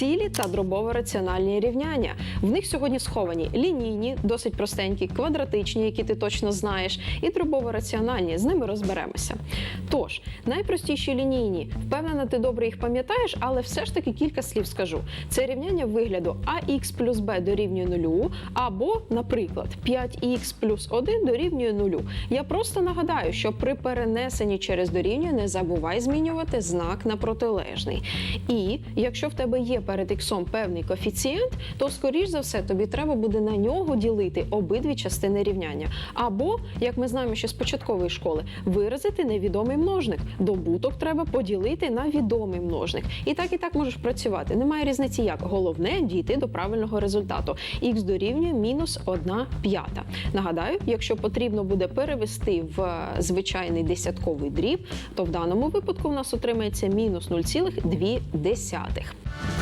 цілі та дробово-раціональні рівняння. В них сьогодні сховані лінійні, досить простенькі, квадратичні, які ти точно знаєш, і дробово-раціональні. З ними розберемося. Тож, найпростіші лінійні, впевнена, ти добре їх пам'ятаєш, але все ж таки кілька слів скажу. Це рівняння вигляду ax плюс b дорівнює нулю, або, наприклад, 5х плюс 1 дорівнює нулю. Я просто нагадаю, що при перенесенні через дорівнює не забувай змінювати знак на протилежний. І якщо в тебе є перед іксом певний коефіцієнт, то скоріш за все тобі треба буде на нього ділити обидві частини рівняння. Або, як ми знаємо ще з початкової школи, виразити невідомий множник. Добуток треба поділити на відомий множник. І так і так можеш працювати. Немає різниці як. Головне дійти до правильного результату. Х дорівнює мінус 1 п'ята. Нагадаю, якщо потрібно буде перевести в е, звичайний десятковий дріб, то в даному випадку в нас отримається мінус 0,2.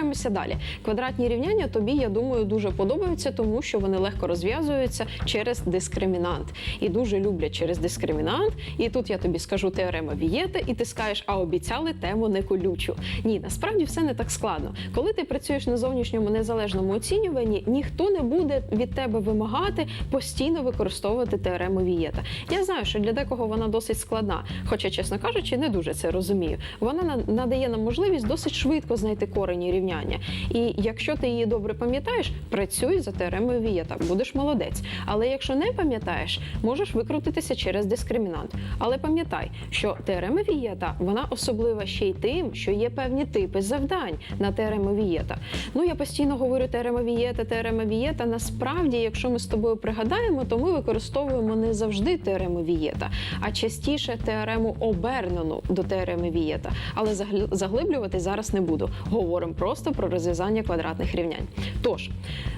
Рухаємося далі. Квадратні рівняння тобі, я думаю, дуже подобаються, тому що вони легко розв'язуються через дискримінант. І дуже люблять через дискримінант. І тут я тобі скажу теорема Вієта, і ти скажеш, а обіцяли тему не колючу. Ні, насправді все не так складно. Коли ти працюєш на зовнішньому незалежному оцінюванні, ніхто не буде від тебе вимагати постійно використовувати теорему Вієта. Я знаю, що для декого вона досить складна, хоча, чесно кажучи, не дуже це розумію. Вона надає нам можливість досить швидко знайти корені рівняння. І якщо ти її добре пам'ятаєш, працюй за теоремою Вієта, будеш молодець. Але якщо не пам'ятаєш, можеш викрутитися через дискримінант. Але пам'ятай, що теорема Вієта вона особлива ще й тим, що є певні типи завдань на теорему Вієта. Ну я постійно говорю теорема Вієта, теорема Вієта. Насправді, якщо ми з тобою пригадаємо, то ми використовуємо не завжди теорему Вієта, а частіше теорему обернену до теореми Вієта. Але заглиблювати зараз не буду. Говоримо просто про розв'язання квадратних рівнянь. Тож,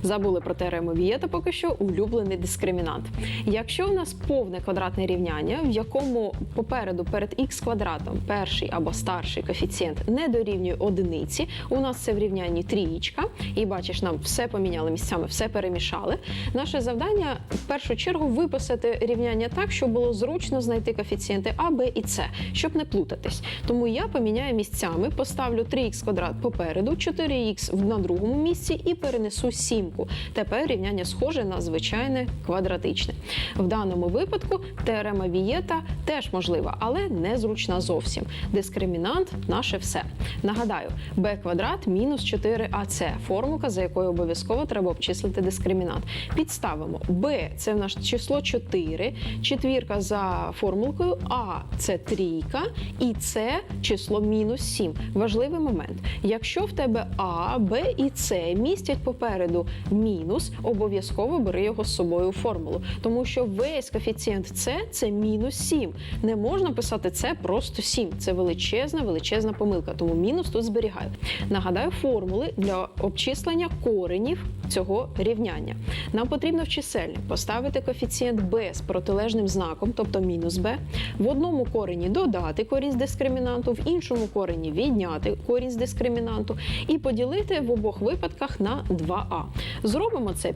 забули про теорему Вієта поки що улюблений дискримінант. Якщо у нас повне квадратне рівняння, в якому попереду перед х квадратом перший або старший коефіцієнт не дорівнює одиниці, у нас це в рівнянні трієчка, і бачиш, нам все поміняли місцями, все перемішали. Наше завдання в першу чергу виписати рівняння так, щоб було зручно знайти коефіцієнти А, Б і С, щоб не плутатись. Тому я поміняю місцями, поставлю 3х квадрат попереду, 4х на другому місці і перенесу сімку. Тепер рівняння схоже на звичайне квадратичне. В даному випадку теорема Вієта теж можлива, але не зручна зовсім. Дискримінант наше все. Нагадаю, b квадрат мінус 4ac – формулка, за якою обов'язково треба обчислити дискримінант. Підставимо b – це в нас число 4, четвірка за формулкою, а це трійка, і це число мінус 7. Важливий момент. Якщо в тебе А, Б і С містять попереду мінус, обов'язково бери його з собою у формулу, тому що весь коефіцієнт С це мінус 7. Не можна писати це просто 7. Це величезна, величезна помилка, тому мінус тут зберігаю. Нагадаю формули для обчислення коренів цього рівняння. Нам потрібно в чисельник поставити коефіцієнт b з протилежним знаком, тобто мінус b, в одному корені додати корінь з дискримінанту, в іншому корені відняти корінь з дискримінанту і поділити в обох випадках на 2а. Зробимо це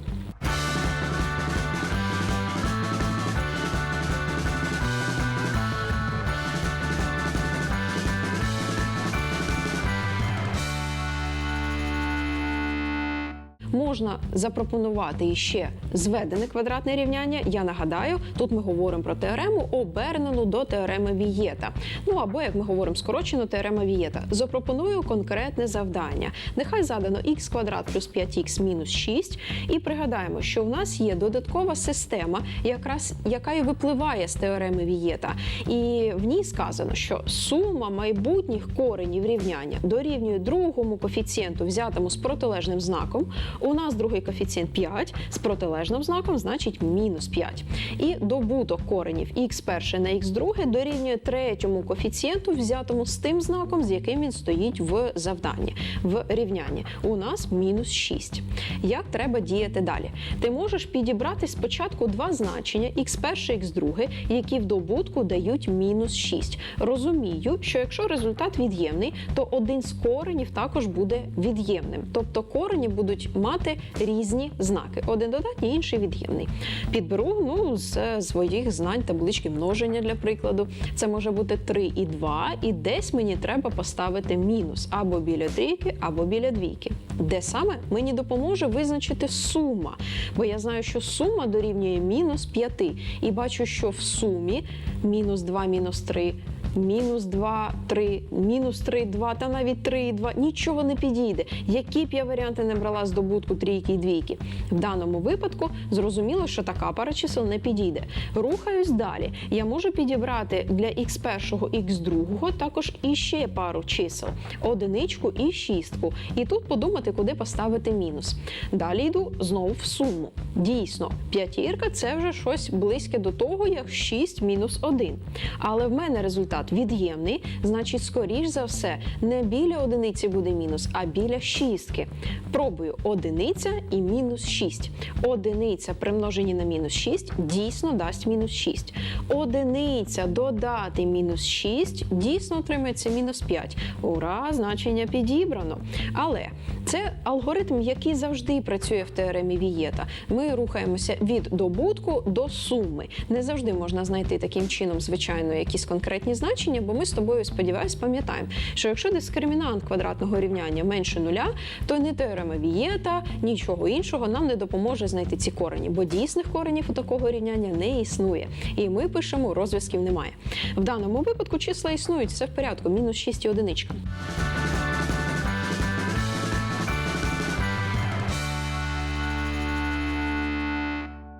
Можна запропонувати іще зведене квадратне рівняння. Я нагадаю, тут ми говоримо про теорему, обернену до теореми Вієта. Ну або, як ми говоримо скорочено, теорема Вієта. Запропоную конкретне завдання. Нехай задано х квадрат плюс 5х мінус 6. І пригадаємо, що в нас є додаткова система, якраз яка і випливає з теореми Вієта. І в ній сказано, що сума майбутніх коренів рівняння дорівнює другому коефіцієнту, взятому з протилежним знаком. У нас другий коефіцієнт 5 з протилежним знаком, значить мінус 5. І добуток коренів х перше на х друге дорівнює третьому коефіцієнту, взятому з тим знаком, з яким він стоїть в завданні, в рівнянні. У нас мінус 6. Як треба діяти далі? Ти можеш підібрати спочатку два значення х перше, х друге, які в добутку дають мінус 6. Розумію, що якщо результат від'ємний, то один з коренів також буде від'ємним. Тобто корені будуть мати різні знаки: один додатній, інший від'ємний. Підберу ну, з своїх знань таблички множення для прикладу. Це може бути 3 і 2, і десь мені треба поставити мінус або біля трійки, або біля двійки. Де саме мені допоможе визначити сума, бо я знаю, що сума дорівнює мінус 5. І бачу, що в сумі мінус 2, мінус 3. Мінус 2, 3, мінус 3, 2, та навіть 3, 2, нічого не підійде. Які б я варіанти не брала з добутку трійки і двійки. В даному випадку зрозуміло, що така пара чисел не підійде. Рухаюсь далі. Я можу підібрати для х першого, х другого також іще пару чисел: одиничку і шістку. І тут подумати, куди поставити мінус. Далі йду знову в суму. Дійсно, п'ятірка це вже щось близьке до того, як 6 мінус 1. Але в мене результат від'ємний, значить, скоріш за все, не біля одиниці буде мінус, а біля шістки. Пробую одиниця і мінус 6. Одиниця при множенні на мінус 6 дійсно дасть мінус 6. Одиниця додати мінус 6 дійсно отримається мінус 5. Ура, значення підібрано. Але це алгоритм, який завжди працює в теоремі Вієта. Ми рухаємося від добутку до суми. Не завжди можна знайти таким чином, звичайно, якісь конкретні значення, бо ми з тобою, сподіваюсь, пам'ятаємо, що якщо дискримінант квадратного рівняння менше нуля, то ні теорема Вієта, нічого іншого нам не допоможе знайти ці корені, бо дійсних коренів у такого рівняння не існує. І ми пишемо, розв'язків немає. В даному випадку числа існують, все в порядку, мінус 6 і одиничка.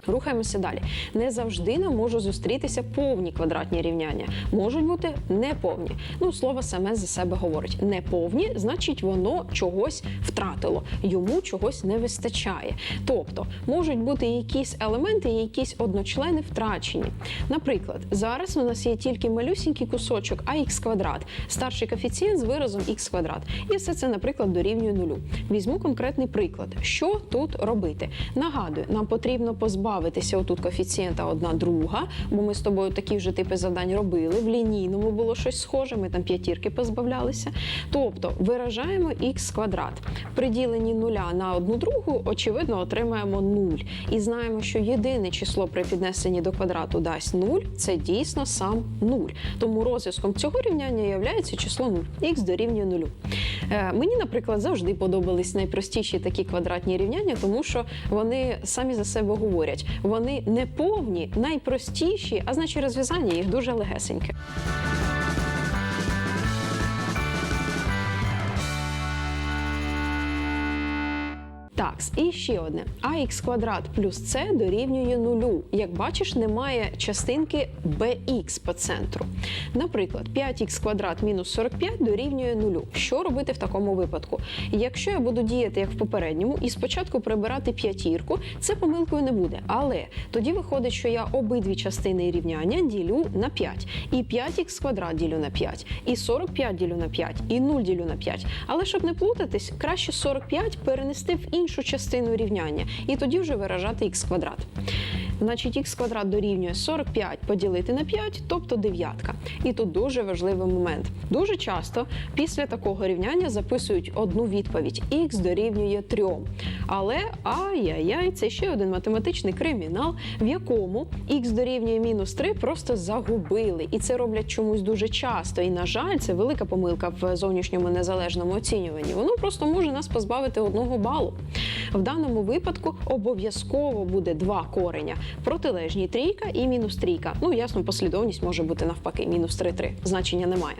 Рухаємося далі. Не завжди нам можуть зустрітися повні квадратні рівняння. Можуть бути неповні. Ну, слово саме за себе говорить. Неповні, значить, воно чогось втратило, йому чогось не вистачає. Тобто можуть бути якісь елементи, якісь одночлени втрачені. Наприклад, зараз у нас є тільки малюсінький кусочок ax квадрат, старший коефіцієнт з виразом х квадрат. І все це, наприклад, дорівнює нулю. Візьму конкретний приклад. Що тут робити? Нагадую, нам потрібно позбавитися отут коефіцієнта одна друга, бо ми з тобою такі вже типи завдань робили. В лінійному було щось схоже, ми там п'ятірки позбавлялися. Тобто виражаємо х квадрат. При діленні нуля на одну другу, очевидно, отримаємо 0. І знаємо, що єдине число при піднесенні до квадрату дасть 0, це дійсно сам 0. Тому розв'язком цього рівняння є число 0. х дорівнює 0. Е, мені, наприклад, завжди подобались найпростіші такі квадратні рівняння, тому що вони самі за себе говорять. Вони не повні, найпростіші, а значить розв'язання їх дуже легесеньке. Так, і ще одне. ax квадрат плюс c дорівнює нулю. Як бачиш, немає частинки bx по центру. Наприклад, 5х квадрат мінус 45 дорівнює нулю. Що робити в такому випадку? Якщо я буду діяти як в попередньому і спочатку прибирати п'ятірку, це помилкою не буде. Але тоді виходить, що я обидві частини рівняння ділю на 5. І 5х квадрат ділю на 5, і 45 ділю на 5, і 0 ділю на 5. Але щоб не плутатись, краще 45 перенести в іншу частину рівняння і тоді вже виражати х квадрат. Значить, х квадрат дорівнює 45 поділити на 5, тобто дев'ятка. І тут дуже важливий момент. Дуже часто після такого рівняння записують одну відповідь: х дорівнює 3. Але ай-яй-яй, це ще один математичний кримінал, в якому х дорівнює мінус 3 просто загубили. І це роблять чомусь дуже часто. І, на жаль, це велика помилка в зовнішньому незалежному оцінюванні. Воно просто може нас позбавити одного балу. В даному випадку обов'язково буде два кореня: протилежні трійка і мінус трійка. Ну, ясно, послідовність може бути навпаки, мінус 3-3. Значення немає.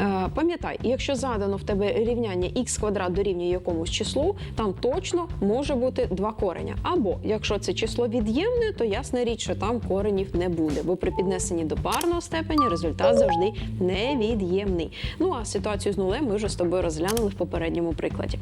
Е, пам'ятай, якщо задано в тебе рівняння х квадрат дорівнює якомусь числу, там точно може бути два кореня. Або якщо це число від'ємне, то ясна річ, що там коренів не буде, бо при піднесенні до парного степеня результат завжди невід'ємний. Ну а ситуацію з нулем ми вже з тобою розглянули в попередньому прикладі.